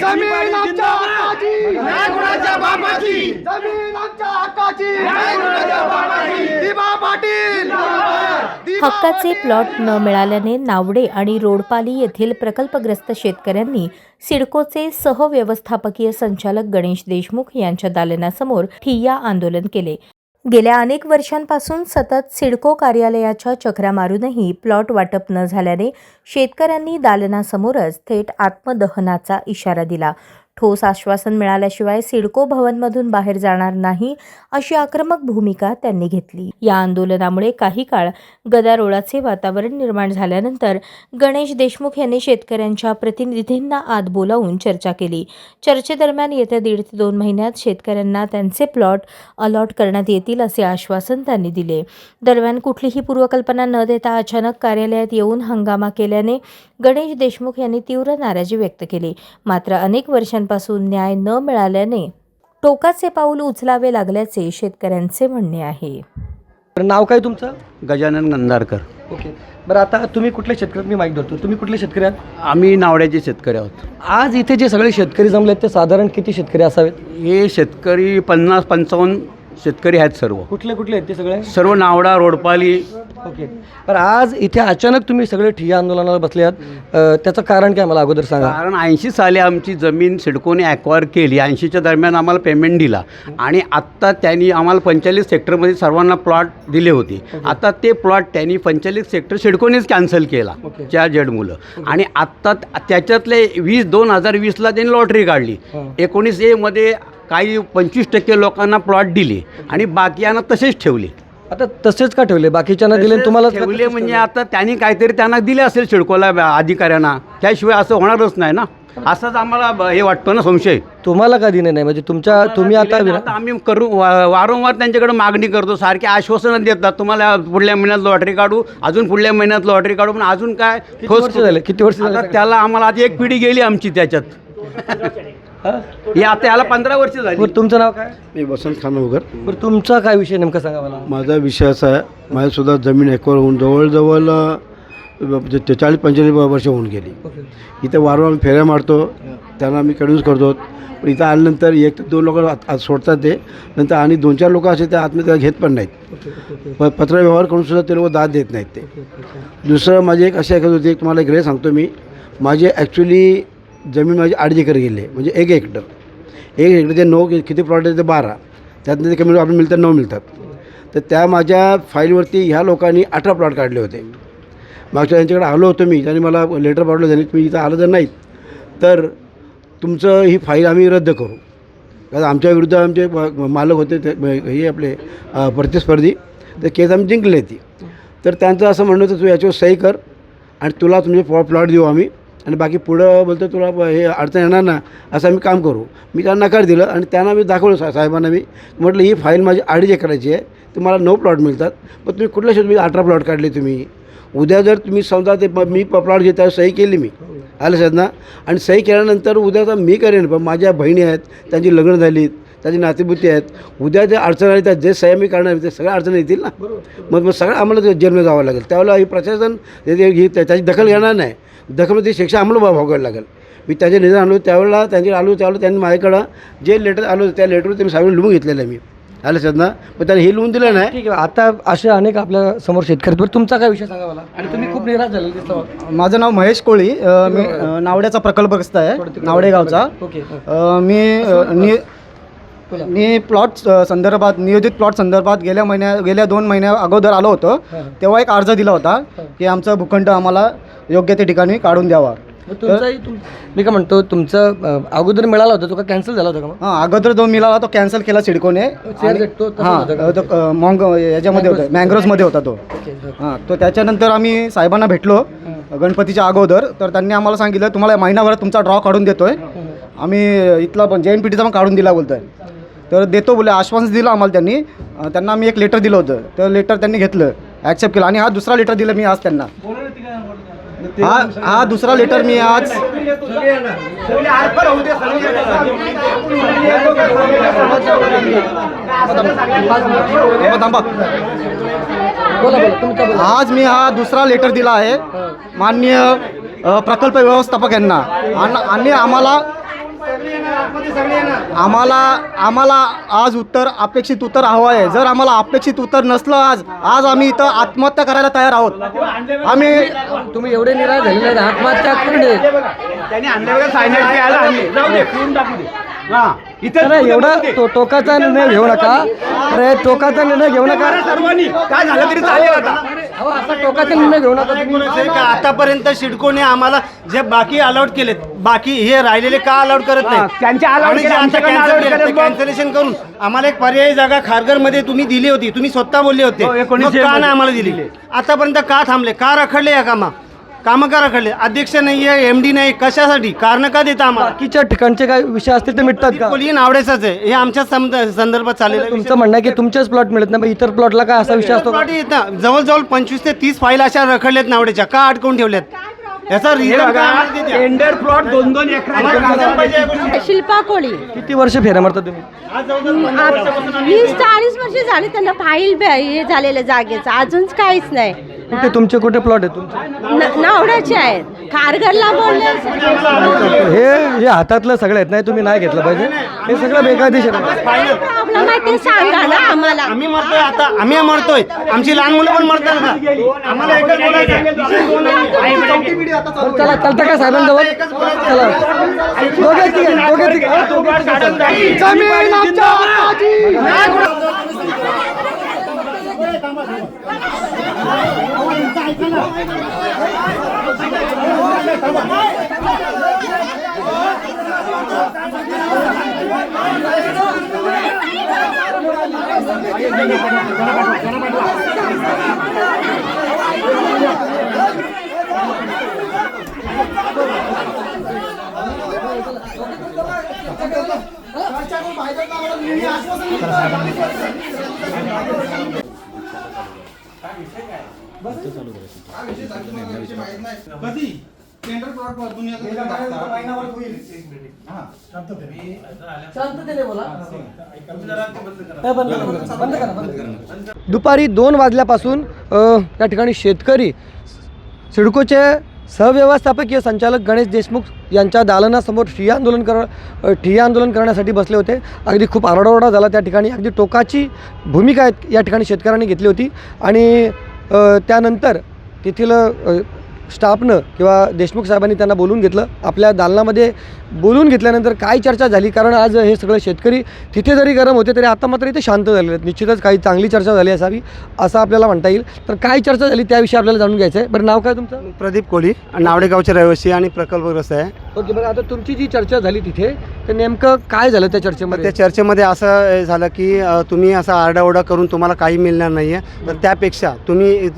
जमीन आमच्या हक्काची. नाही कुणाच्या बापाची. जमीन आमच्या हक्काची. नाही कुणाच्या बापाची. दिबा पाटील. हक्काचे प्लॉट न मिळाल्याने नावडे आणि रोडपाली येथील प्रकल्पग्रस्त शेतकऱ्यांनी सिडकोचे सहव्यवस्थापकीय संचालक गणेश देशमुख यांच्या दालनासमोर ठिय्या आंदोलन केले. गेल्या अनेक वर्षांपासून सतत सिडको कार्यालयाच्या चक्रा मारूनही प्लॉट वाटप न झाल्याने शेतकऱ्यांनी दालनासमोरच थेट आत्मदहनाचा इशारा दिला. ठोस आश्वासन मिळाल्याशिवाय सिडको भवनमधून बाहेर जाणार नाही अशी आक्रमक भूमिका त्यांनी घेतली. या आंदोलनामुळे काही काळ गदारोळाचे वातावरण निर्माण झाल्यानंतर गणेश देशमुख यांनी शेतकऱ्यांच्या प्रतिनिधींना आत बोलावून चर्चा केली. चर्चेदरम्यान येत्या दीड ते दोन महिन्यात शेतकऱ्यांना त्यांचे प्लॉट अलॉट करण्यात येतील असे आश्वासन त्यांनी दिले. दरम्यान कुठलीही पूर्वकल्पना न देता अचानक कार्यालयात येऊन हंगामा केल्याने गणेश देशमुख यांनी तीव्र नाराजी व्यक्त केली. मात्र अनेक वर्षांपासून न्याय न मिळाल्याने टोकाचे पाऊल उचलावे लागल्याचे शेतकऱ्यांचे म्हणणे आहे. बरं नाव काय तुमचं? गजानन गंधारकर ओके. बरं आता तुम्ही कुठले शेतकरी? मी माहीत धरतो. तुम्ही कुठले शेतकरी आहात? आम्ही नावड्याचे शेतकरी आहोत. आज इथे जे सगळे शेतकरी जमले आहेत ते साधारण किती शेतकरी असावेत? हे शेतकरी पन्नास पंचावन्न शेतकरी आहेत सर्व. कुठले कुठले आहेत ते सगळे? सर्व नावडा रोडपाली. ओके. बरं आज इथे अचानक तुम्ही सगळे ठिय्या आंदोलनाला बसले आहात. अ, त्याचं कारण काय मला अगोदर सांगा. कारण ऐंशी साली आमची जमीन सिडकोने ॲक्वायर केली. ऐंशीच्या दरम्यान आम्हाला पेमेंट दिला. आणि आत्ता त्यांनी आम्हाला पंचेचाळीस सेक्टरमध्ये सर्वांना प्लॉट दिले होते. आता ते प्लॉट त्यांनी पंचेचाळीस सेक्टर सिडकोनेच कॅन्सल केला. ओके. त्या जड मुलं. आणि आत्ता त्याच्यातले वीस दोन हजार वीसला त्यांनी लॉटरी काढली. हां. एकोणीस एमध्ये काही पंचवीस टक्के लोकांना प्लॉट दिले आणि बाकीयांना तसेच ठेवले. आता तसेच का ठेवले? बाकीच्यांना दिले तुम्हाला ठेवले म्हणजे आता त्यांनी काहीतरी त्यांना दिले असेल शिडकोला अधिकाऱ्यांना. त्याशिवाय असं होणारच नाही ना. असंच आम्हाला हे वाटतं ना संशय. तुम्हाला का दिले नाही? म्हणजे तुमच्या तुम्ही आता आम्ही करू वारंवार त्यांच्याकडे मागणी करतो. सारखे आश्वासनं देतात. तुम्हाला पुढल्या महिन्यात लॉटरी काढू अजून पुढल्या महिन्यात लॉटरी काढू पण अजून काय किती वर्ष झाले? किती वर्ष झाले? त्याला आम्हाला आता एक पिढी गेली आमची त्याच्यात. हां? हे आता याला पंधरा वर्ष झाली. बरं तुमचं नाव काय? मी वसंत खानोगर बरं तुमचा काय विषय नेमका सांगा मला. माझा विषय असा आहे माझ्यासुद्धा जमीन एक्वर होऊन जवळजवळ अ, जे- ते चाळीस पंचेचाळीस वर्ष होऊन गेली. इथं वारंवार फेऱ्या मारतो त्यांना मी कन्व्हिन्स करतो. पण इथं आल्यानंतर एक ते दोन लोक आत आत सोडतात ते. नंतर आणि दोन चार लोक असे ते आत्महत्या घेत पण नाहीत. प पत्र व्यवहार करून सुद्धा ते लोक दाद देत नाहीत ते. दुसरं माझी एक अशी ऐकत होती एक तुम्हाला एक रे सांगतो मी. माझी ॲक्च्युली जमीन माझी अडीच एकर गेली म्हणजे एक हेक्टर. एक हेक्टरचे नऊ किती प्लॉट आहे ते बारा. त्यातनं ते कमी आपण मिळतात नऊ मिळतात. तर त्या माझ्या फाईलवरती ह्या लोकांनी अठरा प्लॉट काढले होते. मागच्या त्यांच्याकडे आलो होतो मी त्यांनी मला लेटर पाठवलं त्यांनी तुम्ही इथं आलं जर नाहीत तर तुमचं ही फाईल आम्ही रद्द करू. कारण आमच्या विरुद्ध आमचे मालक होते ते हे आपले प्रतिस्पर्धी. तर केस आम्ही जिंकले ती. तर त्यांचं असं म्हणणं होतं तू याच्यावर सही कर आणि तुला तुमचे प्लॉट देऊ आम्ही. आणि बाकी पुढं बोलतो तुला हे अडचण येणार ना असं आम्ही काम करू. मी त्यांना नकार दिलं आणि त्यांना मी दाखवलं सा साहेबांना मी. म्हटलं ही फाईल माझी अडीच एकराची आहे. तुम्हाला नऊ प्लॉट मिळतात. पण तुम्ही कुठल्या शेत मी अठरा प्लॉट काढले तुम्ही. उद्या जर तुम्ही समजा ते प- मी प्लॉट घेता सही केली मी. आलं साहेब ना आणि सही केल्यानंतर उद्याचा मी करेन पण माझ्या बहिणी आहेत त्यांची लग्न झालीत त्यांची नातेबुती आहेत. उद्या जे अडचण आली त्या जे सह्या मी करणार ते सगळ्या अडचणी येतील ना. मग मग सगळं आम्हाला जेलमध्ये जावं लागेल. त्यावेळेला ही प्रशासन त्याची दखल घेणार नाही. दखलमध्ये शिक्षा आम्हाला भोगायला लागेल. मी त्याचे निधन आणलो त्यावेळेला त्यांचे आलो त्यावेळेला त्यांनी माझ्याकडं जे लेटर आलो त्या लेटरवर त्यांनी साहेबांनी लिहून घेतलेलं आहे मी. आलं साहेब ना? पण त्यांनी हे लिहून दिलं नाही. ठीक आहे आता असे अनेक आपल्यासमोर शेतकरी. बरं तुमचा काय विषय सांगा मला? आणि तुम्ही खूप निराश झालेला दिसला. माझं नाव महेश कोळी अ, मी अ, नावड्याचा प्रकल्पग्रस्त आहे नावडे गावचा ओके. अ, मी अ, नि मी प्लॉट संदर्भात नियोजित प्लॉट संदर्भात गेल्या महिन्या गेल्या दोन महिन्या अगोदर आलो होतो. तेव्हा एक अर्ज दिला होता की आमचा भूखंड आम्हाला योग्य त्या ठिकाणी काढून द्यावा. मग तुमचाही तुम मी काय म्हणतो तुमचं अगोदर मिळाला होता तो का कॅन्सल झाला होता का हां अगोदर जो मिळाला तो कॅन्सल केला सिडकोने? हां मॉंग याच्यामध्ये होता मँग्रोजमध्ये होता तो. हां तो त्याच्यानंतर आम्ही साहेबांना भेटलो गणपतीच्या अगोदर. तर त्यांनी आम्हाला सांगितलं तुम्हाला महिनाभरात तुमचा ड्रॉ काढून देतोय. आम्ही इथला पण जे एन पी टीचा पण काढून दिला बोलतोय. तर देतो बोले आश्वासन दिलं आम्हाला त्यांनी. त्यांना आम्ही एक लेटर दिलं होतं. तर लेटर त्यांनी घेतलं ॲक्सेप्ट केलं. आणि हा दुसरा लेटर दिलं मी आज त्यांना. हा हा दुसरा लेटर मी आज थांबा, आज मी हा दुसरा लेटर दिला आहे. माननीय प्रकल्प व्यवस्थापक यांना. आणि आणि आम्हाला आम्हाला आम्हाला आज उत्तर अपेक्षित उत्तर हवं आहे. जर आम्हाला अपेक्षित उत्तर नसलं आज आज आम्ही इथं आत्महत्या करायला तयार आहोत. आम्ही तुम्ही एवढे निराश झालेले आहेत आत्महत्या करणे त्यांनी आणले इथे एवढा तो टोकाचा निर्णय घेऊ नका. अरे टोकाचा निर्णय घेऊ नका. सर्वांनी काय झालं तरी चालेल आता. अहो, असा टोकाचा निर्णय घेऊ नका तुम्ही. बोलायचं आहे का? आतापर्यंत सिडकोने आम्हाला जे बाकी अलाउड केलेत बाकी हे राहिलेले का अलाउड करत हा, नाही त्यांचे allowed केले, आमच्याकडे allowed केले, मग- कॅन्सलेशन करून आम्हाला एक पर्यायी जागा खारघरमध्ये तुम्ही दिली होती तुम्ही स्वतः बोलले होते. हो, मग का नाही आम्हाला दिली. आतापर्यंत का थांबले? का रखडले या कामा? कामं का रखडले अध्यक्ष नाही आहे एम डी नाही. कशासाठी? कारण का देता आम्हाला? बाकीच्या ठिकाणचे काही विषय असतील ते मिटतात का? कोलिन आवडायचंच आहे. हे आमच्या सम- संदर्भात चाललेलं आहे. तुमचं म्हणणं आहे की तुमचेच प्लॉट मिळत नाही मग इतर प्लॉटला काय असा विषय असतो का? प्लॉट येत. ना जवळजवळ पंचवीस ते तीस फाईल अशा रखडल्यात नावड्याच्या. का अडकवून ठेवल्यात? याचा हे टेंडर प्लॉट दोन दोन शिल्पा कोळी. किती वर्ष फेऱ्या मारता तुम्ही? वीस चाळीस वर्ष झाले त्यांना फाईल बे- हे झालेलं जागेचं. अजून काहीच नाही. कुठे तुमचे कुठे प्लॉट आहे? तुमचे न- नावड्याचे आहेत. खारघरला बोलले हे हे हातातलं सगळं आहेत. नाही तुम्ही नाही घेतलं पाहिजे. हे सगळं बेकायदेशीर आहे. प्रॉब्लेम आहे ते सांगा ना आम्हाला. आम्ही मरतोय आता. आम्ही मरतोय. आमची लहान मुलं पण मरतात का आम्हाला एकच बोलायचं आहे. बरं, चला चालतं का साहेबांजवळ? चला. दोघे तिघे दोघे तिघे हा, दोघे हक्काची दुपारी दोन वाजल्यापासून अ, या ठिकाणी शेतकरी सिडकोचे सहव्यवस्थापकीय संचालक गणेश देशमुख यांच्या दालनासमोर ठिय्या आंदोलन कर ठिय्या आंदोलन करण्यासाठी बसले होते. अगदी खूप आरडाओरडा झाला त्या ठिकाणी. अगदी टोकाची भूमिका या ठिकाणी शेतकऱ्यांनी घेतली होती. आणि त्यानंतर तेथील स्टाफनं किंवा देशमुख साहेबांनी त्यांना बोलून घेतलं आपल्या दालनामध्ये बोलून घेतल्यानंतर काय चर्चा झाली? कारण आज हे सगळे शेतकरी तिथे जरी गरम होते तरी आता मात्र इथे शांत झालेले आहेत. निश्चितच काही चांगली चर्चा झाली असावी असं आपल्याला म्हणता येईल. तर काय चर्चा झाली त्याविषयी आपल्याला जाणून घ्यायचं आहे. बरं नाव काय तुमचं? प्रदीप कोळी नावडेगावचे रहिवासी आणि प्रकल्पग्रस्त आहे. ओके बरं आता तुमची जी चर्चा झाली तिथे तर नेमकं काय झालं त्या चर्चेमध्ये? त्या चर्चेमध्ये असं झालं की तुम्ही असा आरडाओरडा करून तुम्हाला काही मिळणार नाही आहे तर त्यापेक्षा तुम्ही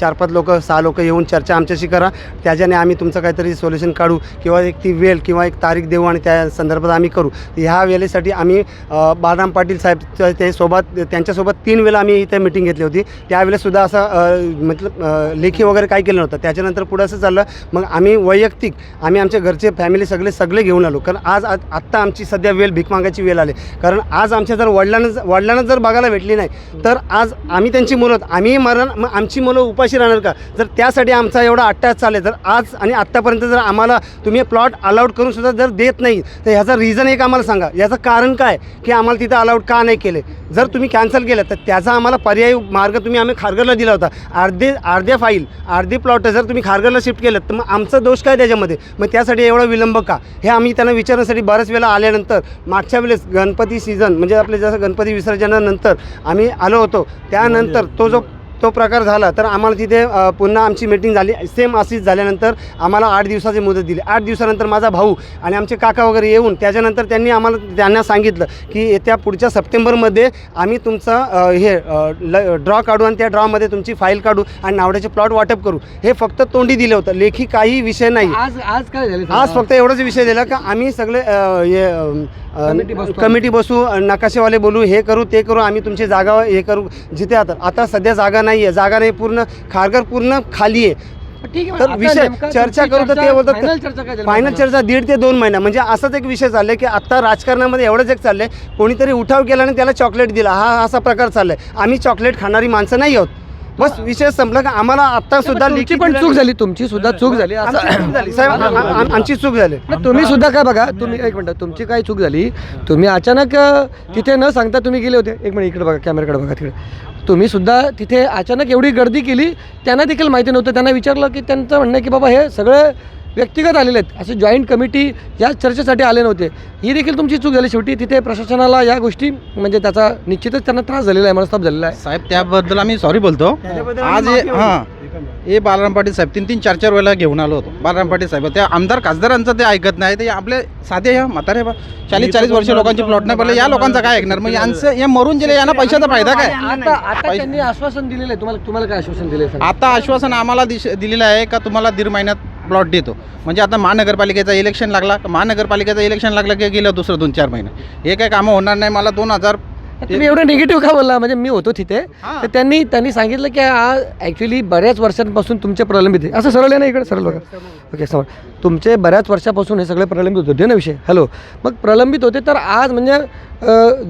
चार पाच लोक सहा लोक येऊन चर्चा आमच्याशी करा. त्याच्याने आम्ही तुमचं काहीतरी सोल्युशन काढू किंवा एक ती वेळ किंवा एक तारीख देऊ आणि त्या संदर्भात आम्ही करू. ह्या वेळेसाठी आम्ही बाळराम पाटील साहेब ते सोबत त्यांच्यासोबत तीन वेळा आम्ही इथे मिटिंग घेतली होती. त्यावेळेसुद्धा असं मतलब लेखी वगैरे काही केलं नव्हतं. त्याच्यानंतर पुढं असं चाललं मग आम्ही वैयक्तिक आम्ही आमच्या घरचे फॅमिली सगळे सगळे घेऊन आलो. कारण आज आत्ता आमची सध्या वेळ भीक मागायची वेळ आली. कारण आज आमच्या जर वडिलांना वडिलांना जर बघायला भेटली नाही तर आज आम्ही त्यांची मुलं आम्ही मरण मग आमची मुलं उपाशी राहणार का? जर त्यासाठी आमचा एवढा अट्टॅच चालेल जर आज आणि आत्तापर्यंत जर आम्हाला तुम्ही प्लॉट अलाउड करून सुद्धा जर देत नाही तर ह्याचा रिझन एक आम्हाला सांगा. याचं कारण काय? की आम्हाला तिथं अलाउड का नाही केले? जर तुम्ही कॅन्सल केलं तर त्याचा आम्हाला पर्यायी मार्ग तुम्ही आम्ही खारघरला दिला होता. अर्धे अर्ध्या फाईल अर्धे प्लॉट जर तुम्ही खारघरला शिफ्ट केलं तर मग आमचा दोष काय त्याच्यामध्ये? मग त्यासाठी एवढा विलंब का? हे आम्ही त्यांना विचारण्यासाठी बऱ्याच वेळा आल्यानंतर मागच्या वेळेस गणपती सीझन म्हणजे आपले जसं गणपती विसर्जनानंतर आम्ही आलो होतो. त्यानंतर तो जो तो प्रकार झाला तर आम्हाला तिथे पुन्हा आमची मीटिंग झाली. सेम अशीच झाल्यानंतर आम्हाला आठ दिवसाची मुदत दिली. आठ दिवसानंतर माझा भाऊ आणि आमचे काका वगैरे येऊन त्याच्यानंतर त्यांनी आम्हाला त्यांना सांगितलं की येत्या पुढच्या सप्टेंबरमध्ये आम्ही तुमचं हे ड्रॉ काढू आणि त्या ड्रॉमध्ये तुमची फाईल काढू आणि नावड्याचे प्लॉट वाटप करू. हे फक्त तोंडी दिलं होतं. लेखी काही विषय नाही. आज आज काय झालं? आज फक्त एवढंच विषय दिला का आम्ही सगळे हे कमिटी बसू नकाशेवाले बोलू हे करू ते करू आम्ही तुमची जागा हे करू जिथे आता आता सध्या जागा नाही आहे जागा नाही पूर्ण खारघर पूर्ण खाली आहे. ठीक आहे तर विषय चर्चा करू तर ते बोलतात? फायनल चर्चा दीड ते दोन महिना. म्हणजे असाच एक विषय चाललाय की आता राजकारणामध्ये एवढंच एक चाललंय. कोणीतरी उठाव केला आणि त्याला चॉकलेट दिला. हा असा प्रकार चाललाय. आम्ही चॉकलेट खाणारी माणसं नाही आहोत. बस विषय संपला का? आम्हाला आता सुद्धा तुमची लेखी पण चूक झाली तुमची सुद्धा चूक झाली. आमची असं चूक झाली. साहेब आमची चूक झाली. तुम्ही सुद्धा काय बघा तुम्ही एक मिनटं तुमची काय चूक झाली? तुम्ही अचानक अ, तिथे न सांगता तुम्ही गेले होते. एक मिनिट इकडे बघा कॅमेराकडे बघा तिकडे. तुम्ही सुद्धा तिथे अचानक एवढी गर्दी केली त्यांना देखील माहिती नव्हतं. त्यांना विचारलं की त्यांचं म्हणणं आहे की बाबा हे सगळे व्यक्तिगत आलेले आहेत. असे जॉईंट कमिटी या चर्चेसाठी आले नव्हते. ही देखील तुमची चूक झाली शेवटी. तिथे प्रशासनाला या गोष्टी म्हणजे त्याचा निश्चितच त्यांना त्रास झालेला आहे मनस्ताप झालेला आहे. साहेब त्याबद्दल आम्ही सॉरी बोलतो. आज हे हां. हे बालराम पाटील साहेब तीन तीन चार चार वेळेला घेऊन आलो होतो. बालराम पाटील साहेब त्या आमदार खासदारांचं ते ऐकत नाही. ते आपले साधे ह्या म्हातारे बा. चाळीस चाळीस वर्ष लोकांची प्लॉट नाही पडले. या लोकांचा काय ऐकणार? मग यांचं हे मरून गेले यांना पैशाचा फायदा काय? आता आता त्यांनी आश्वासन दिलेलं आहे. तुम्हाला तुम्हाला काय आश्वासन दिले आता आश्वासन आम्हाला दिश दिलेलं आहे का? तुम्हाला दीड महिन्यात प्लॉट देतो. म्हणजे आता महानगरपालिकेचा इलेक्शन लागला. महानगरपालिकेचं महानगरपालिकेचा इलेक्शन लागलं की गेलं दुसरं दोन चार महिने. हे काही कामं होणार नाही. मला दोन हजार तुम्ही एवढं निगेटिव्ह का बोलला? म्हणजे मी होतो तिथे. तर त्यांनी त्यांनी सांगितलं की हा ॲक्च्युली बऱ्याच वर्षांपासून तुमचे प्रलंबित आहे. असं सरळ आहे ना इकडे? सरळ बघा. ओके समोर. तुमचे बऱ्याच वर्षापासून हे सगळे प्रलंबित होते. ना विषय. हॅलो मग प्रलंबित होते तर आज म्हणजे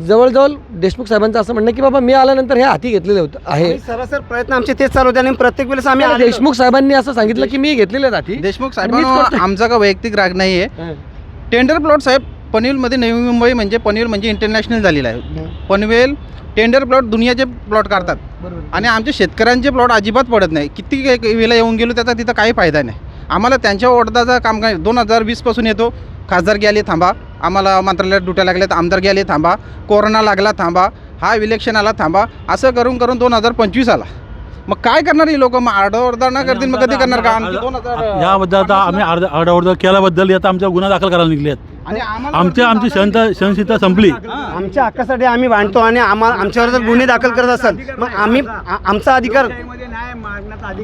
जवळजवळ देशमुख साहेबांचं असं म्हणणं की बाबा मी आल्यानंतर हे हाती घेतलेले होतं आहे. सरासर प्रयत्न आमचे तेच चालू होते आणि प्रत्येक वेळेस आम्ही. देशमुख साहेबांनी असं सांगितलं की मी घेतलेले आहेत हाती देशमुख करतोय. आमचा का वैयक्तिक राग नाही आहे. टेंडर प्लॉट साहेब पनवेलमध्ये नवी मुंबई म्हणजे पनवेल म्हणजे इंटरनॅशनल झालेलं आहे. पनवेल टेंडर प्लॉट दुनियाचे प्लॉट काढतात. आणि आमच्या शेतकऱ्यांचे प्लॉट अजिबात पडत नाही. किती वेळेला येऊन गेलो त्याचा तिथं काही फायदा नाही. आम्हाला त्यांच्या ओढदाचं काम काय? दोन हजार वीसपासून येतो. खासदार गेले थांबा. आम्हाला मंत्रालयात डुट्या लागल्यात. आमदार गेले थांबा. कोरोना लागला थांबा. हा इलेक्शन आला थांबा. असं करून करून दोन हजार पंचवीस आला. मग काय करणार ही लोक? मग आरडाओरडा न करतील मग कधी करणार? का आमची दोन हजार याबद्दल आता आम्ही अर्ध अर्धावर्ध केल्याबद्दल आता आमचा गुन्हा दाखल करायला निघले आहेत. आणि आम्हाला आमची आमची सहनता सहनशीलता संपली. आमच्या हक्कासाठी आम्ही भांडतो आणि आम्हाला आमच्यावर जर गुन्हे दाखल करत असाल मग आम्ही आ- आमचा अधिकार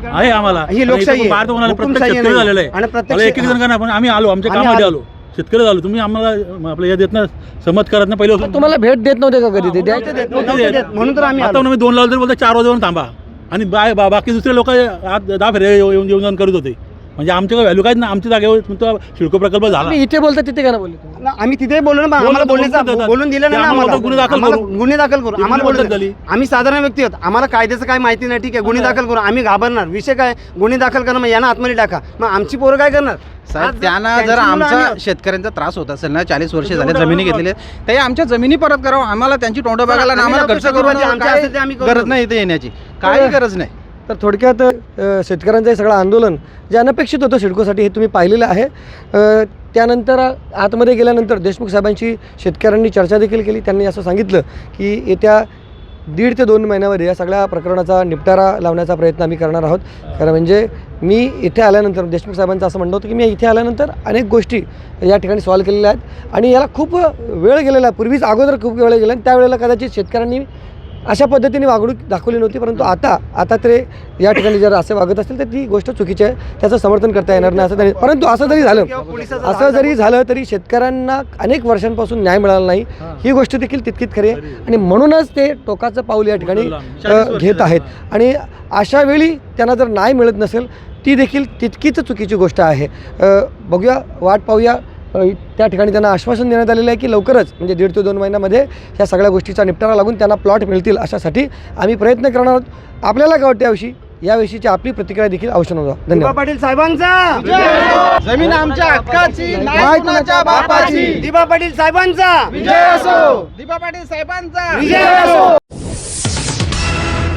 आहे आम्हाला. ही लोकशाही आहे. तर कोणाला प्रत्येक हुकुमशाही शेतकरी नाही. झालेलं आहे. आणि प्रत्येक मला एक जण का नाही पण आम्ही आलो आमच्या आम्ही कामामध्ये आलो. आलो. शेतकरी झालो. तुम्ही आम्हाला आपलं हे देत ना समत करत ना पहिले तुम्हाला भेट देत नव्हते का कधी ते? द्यायचे देत नव्हते. देत. म्हणून तर आम्ही आता आलो. दोन लावले तरी बोलतो चार वाजेपर्यंत थांबा. आणि बाय बा- बाकी दुसरे लोक आत दहा फेरे येऊन येऊन जाऊन करत होते. म्हणजे आमच्या व्हॅल्यू काहीच नाही. आमच्या जागेवर तुमचा शिडको प्रकल्प झाला. तुम्ही इथे बोलता तिथे का नाही बोलले तुम्ही? ना, आम्ही तिथे बोललो ना आम्हाला बोलून बोलण्याचा. बोलून दिलं ते नाही ना आम्हाला आम्हाला. गुन्हे दाखल आम्हाला करू. गुन्हे दाखल करू. ती आम्हाला पद्धत बोलू झाली. आम्ही साधारण व्यक्ती आहोत. आम्हाला कायद्याचं काय माहिती नाही ठीक आहे? गुन्हे दाखल करू. आम्ही घाबरणार. विषय काय? गुन्हे दाखल करणं मग यांना आतमध्ये टाका. मग आमची पोरं काय करणार? साहेब आज त्यांना त्यांची जर मुलं आमचा आम्ही- शेतकऱ्यांचा त्रास होत असेल ना चाळीस वर्ष झाले जमिनी घेतलेले ते आमच्या जमिनी परत करावं. आम्हाला त्यांची तोंड बघायला आणि आम्हाला खर्च करून आमच्या असेल ते आम्ही करू. गरज नाही इथे येण्याची. काही गरज नाही. तर थोडक्यात शेतकऱ्यांचं हे सगळं आंदोलन जे अनपेक्षित होतं सिडकोसाठी हे तुम्ही पाहिलेलं आहे. त्यानंतर आतमध्ये गेल्यानंतर देशमुख साहेबांची शेतकऱ्यांनी चर्चा देखील केली. त्यांनी असं सांगितलं की येत्या दीड ते दोन महिन्यामध्ये या सगळ्या प्रकरणाचा निपटारा लावण्याचा प्रयत्न आम्ही करणार आहोत. खरं म्हणजे मी इथे आल्यानंतर देशमुख साहेबांचं असं म्हणणं होतं की मी इथे आल्यानंतर अनेक गोष्टी या ठिकाणी सॉल्व केलेल्या आहेत. आणि याला खूप वेळ गेलेला आहे. पूर्वीच अगोदर खूप वेळ गेला आणि त्यावेळेला कदाचित शेतकऱ्यांनी अशा पद्धतीने वागणूक दाखवली नव्हती परंतु आता आता ते या ठिकाणी जर असे वागत असतील तर ती गोष्ट चुकीची आहे त्याचं समर्थन करता येणार नाही असं तरी परंतु असं जरी झालं असं जरी झालं. तरी शेतकऱ्यांना अनेक वर्षांपासून न्याय मिळाला नाही. ही. गोष्ट देखील तितकीच खरी आहे. आणि म्हणूनच ते टोकाचं पाऊल या ठिकाणी घेत आहेत. आणि अशा वेळी त्यांना जर न्याय मिळत नसेल ती देखील तितकीच चुकीची गोष्ट आहे. बघूया वाट पाहूया. त्या ठिकाणी त्यांना आश्वासन देण्यात आलेलं आहे की लवकरच म्हणजे दीड ते दोन महिन्यामध्ये ह्या सगळ्या गोष्टीचा निपटारा लागून त्यांना प्लॉट मिळतील अशासाठी आम्ही प्रयत्न करणार आहोत. आपल्याला काय वाटतं याविषयी? याविषयीची आपली प्रतिक्रिया देखील अवश्य नोंदवा. दिबा धन्यवाद पाटील साहेबांचा! जमीन आमच्या हक्काची बापाची. दिबा पाटील साहेबांचा! दिबा पाटील साहेबांचा! विजय असो!